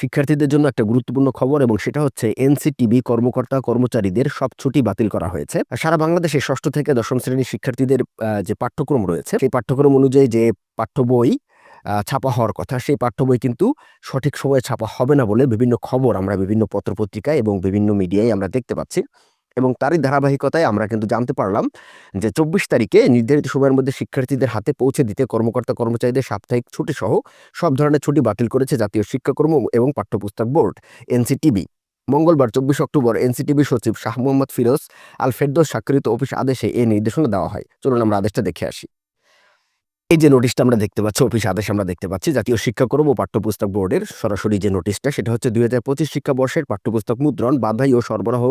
শিক্ষার্থীদের জন্য একটা গুরুত্বপূর্ণ খবর এবং সেটা হচ্ছে এনসিটিভি কর্মকর্তা কর্মচারীদের সব ছুটি বাতিল করা হয়েছে। সারা বাংলাদেশে ষষ্ঠ থেকে দশম শ্রেণির শিক্ষার্থীদের যে পাঠ্যক্রম রয়েছে, সেই পাঠ্যক্রম অনুযায়ী যে পাঠ্য বই ছাপা হওয়ার কথা, সেই পাঠ্য বই কিন্তু সঠিক সময়ে ছাপা হবে না বলে বিভিন্ন খবর আমরা বিভিন্ন পত্রপত্রিকায় এবং বিভিন্ন মিডিয়ায় আমরা দেখতে পাচ্ছি। এবং তারই ধারাবাহিকতায় আমরা কিন্তু জানতে পারলাম যে চব্বিশ তারিখে নির্ধারিত সময়ের মধ্যে শিক্ষার্থীদের হাতে পৌঁছে দিতে কর্মকর্তা কর্মচারীদের সাপ্তাহিক ছুটি সহ সব ধরনের ছুটি বাতিল করেছে জাতীয় শিক্ষাকর্ম এবং পাঠ্যপুস্তক বোর্ড, এনসিটিবি। মঙ্গলবার, চব্বিশ অক্টোবর, এনসিটিবি সচিব শাহ মোহাম্মদ ফিরোজ আল ফেরদোস স্বাক্ষরিত অফিস আদেশে এই নির্দেশনা দেওয়া হয়। চলুন আমরা আদেশটা দেখে আসি। এই যে নোটিশটা আমরা দেখতে পাচ্ছি, অফিস আদেশ আমরা দেখতে পাচ্ছি, জাতীয় শিক্ষাক্রম ও পাঠ্যপুস্তক বোর্ডের সরাসরি যে নোটিশটা, সেটা হচ্ছে দুই হাজার পঁচিশ শিক্ষাবর্ষের পাঠ্যপুস্তক মুদ্রণ, বাধাই ও সরবরাহ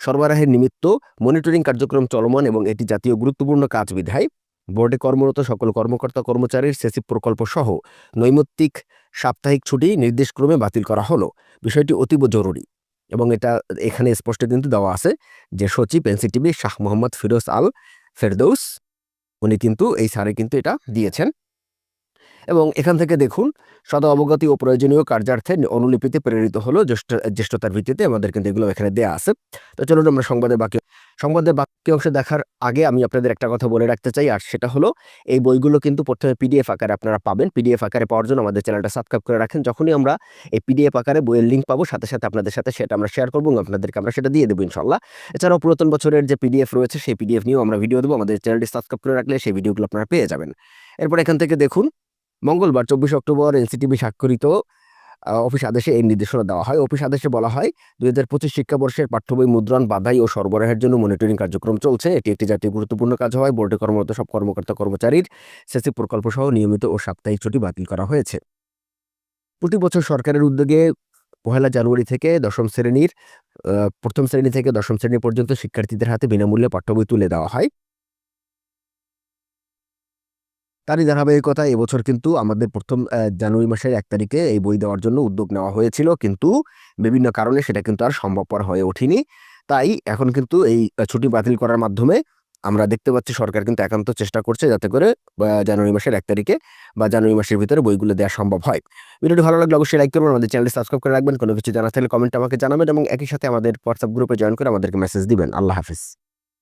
সরবরাহের নিমিত্ত মনিটরিং কার্যক্রম চলমান এবং এটি জাতীয় গুরুত্বপূর্ণ কাজ বিধায় বোর্ডে কর্মরত সকল কর্মকর্তা কর্মচারীর সেসিভ প্রকল্প সহ নৈমিত্তিক সাপ্তাহিক ছুটি নির্দেশক্রমে বাতিল করা হলো। বিষয়টি অতীব জরুরি এবং এটা এখানে স্পষ্ট কিন্তু দেওয়া আছে যে সচিব এনসিটিভি শাহ মোহাম্মদ ফিরোজ আল ফেরদৌস, উনি কিন্তু এই স্যারে কিন্তু এটা দিয়েছেন। এবং এখান থেকে দেখুন সদা অবগতি ও প্রয়োজনীয় কার্যার্থে অনুলিপিতে প্রেরিত হলো জ্যেষ্ঠ, জ্যেষ্ঠতার ভিত্তিতে আমাদের কিন্তু এগুলো এখানে দেয়া আছে। তো চলুন আমরা সংবাদের বাকি সংবাদের বাকি অংশ দেখার আগে আমি আপনাদের একটা কথা বলে রাখতে চাই, আর সেটা হলো, এই বইগুলো কিন্তু প্রথমে পিডিএফ আকারে আপনারা পাবেন। পিডিএফ আকারে পাওয়ার জন্য আমাদের চ্যানেলটা সাবস্ক্রাইব করে রাখেন। যখনই আমরা এই পিডিএফ আকারে বইয়ের লিঙ্ক পাবো, সাথে সাথে আপনাদের সাথে সেটা আমরা শেয়ার করব এবং আপনাদেরকে আমরা সেটা দিয়ে দেবো ইনশাল্লাহ এছাড়াও পুরাতন বছরের যে পিডিএফ রয়েছে, সেই পিডিএফ নিয়েও আমরা ভিডিও দেবো। আমাদের চ্যানেলটি সাবস্ক্রাইব করে রাখলে সেই ভিডিওগুলো আপনারা পেয়ে যাবেন। এরপর এখান থেকে দেখুন মঙ্গলবার চব্বিশ অক্টোবর এনসিটিভি স্বাক্ষরিত অফিস আদেশে এই নির্দেশনা দেওয়া হয়। অফিস আদেশে বলা হয়, দুই হাজার পঁচিশ শিক্ষাবর্ষের পাঠ্যবই মুদ্রণ, বাধাই ও সরবরাহের জন্য মনিটরিং কার্যক্রম চলছে। এটি একটি জাতীয় গুরুত্বপূর্ণ কাজ হয় বোর্ডে কর্মরত সব কর্মকর্তা কর্মচারীর সেসি প্রকল্প সহ নিয়মিত ও সাপ্তাহিক ছুটি বাতিল করা হয়েছে। প্রতি বছর সরকারের উদ্যোগে পহেলা জানুয়ারি থেকে দশম শ্রেণির প্রথম শ্রেণি থেকে দশম শ্রেণি পর্যন্ত শিক্ষার্থীদের হাতে বিনামূল্যে পাঠ্যবই তুলে দেওয়া হয়। তারই ধারাবাহিকতা এবছর কিন্তু আমাদের প্রথম জানুয়ারি মাসের এক তারিখে এই বই দেওয়ার জন্য উদ্যোগ নেওয়া হয়েছিল। কিন্তু বিভিন্ন কারণে সেটা কিন্তু আর সম্ভবপর হয়ে ওঠেনি। তাই এখন কিন্তু এই ছুটি বাতিল করার মাধ্যমে আমরা দেখতে পাচ্ছি সরকার কিন্তু একান্ত চেষ্টা করছে যাতে করে জানুয়ারি মাসের এক তারিখে বা জানুয়ারি মাসের ভিতরে বইগুলো দেওয়া সম্ভব হয়। ভিডিওটি ভালো লাগলে অবশ্যই লাইক করবেন, আমাদের চ্যানেলটি সাবস্ক্রাইব করে রাখবেন। কোনো কিছু জানা থাকলে কমেন্ট আমাকে জানাবেন এবং একই সাথে আমাদের হোয়াটসঅ্যাপ গ্রুপে জয়েন করে আমাদেরকে মেসেজ দিবেন। আল্লাহ হাফিজ।